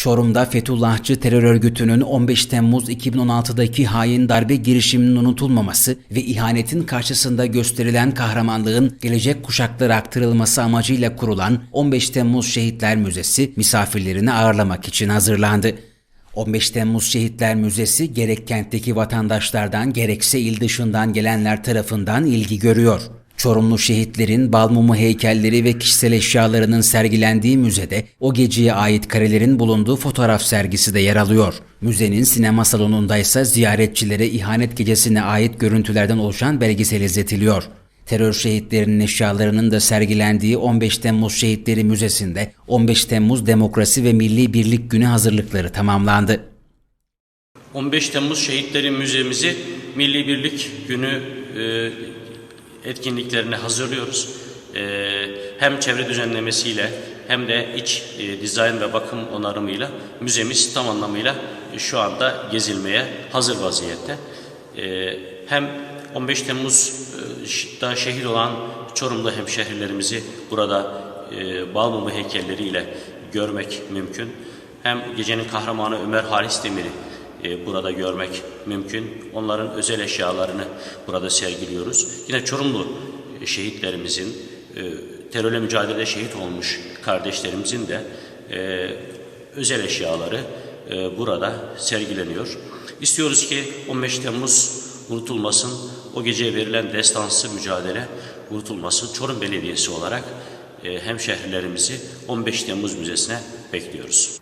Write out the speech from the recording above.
Çorum'da Fethullahçı terör örgütünün 15 Temmuz 2016'daki hain darbe girişiminin unutulmaması ve ihanetin karşısında gösterilen kahramanlığın gelecek kuşaklara aktarılması amacıyla kurulan 15 Temmuz Şehitler Müzesi misafirlerini ağırlamak için hazırlandı. 15 Temmuz Şehitler Müzesi gerek kentteki vatandaşlardan gerekse il dışından gelenler tarafından ilgi görüyor. Çorumlu şehitlerin balmumu heykelleri ve kişisel eşyalarının sergilendiği müzede o geceye ait karelerin bulunduğu fotoğraf sergisi de yer alıyor. Müzenin sinema salonunda ise ziyaretçilere ihanet gecesine ait görüntülerden oluşan belgesel izletiliyor. Terör şehitlerinin eşyalarının da sergilendiği 15 Temmuz Şehitleri Müzesi'nde 15 Temmuz Demokrasi ve Milli Birlik Günü hazırlıkları tamamlandı. 15 Temmuz Şehitleri Müzemizi Milli Birlik Günü e, etkinliklerine hazırlıyoruz. E, hem çevre düzenlemesiyle hem de iç e, dizayn ve bakım onarımıyla müzemiz tam anlamıyla şu anda gezilmeye hazır vaziyette. E, hem 15 Temmuz'da şehit olan Çorumlu hemşehrilerimizi burada e, Balmumu heykelleriyle görmek mümkün. Hem gecenin kahramanı Ömer Halis Demir'i e, burada görmek mümkün. Onların özel eşyalarını burada sergiliyoruz. Yine Çorumlu e, şehitlerimizin, e, terörle mücadelede şehit olmuş kardeşlerimizin de özel eşyaları burada sergileniyor. İstiyoruz ki 15 Temmuz unutulmasın, o geceye verilen destansı mücadele unutulmasın. Çorum Belediyesi olarak e, hemşehrilerimizi 15 Temmuz Müzesi'ne bekliyoruz.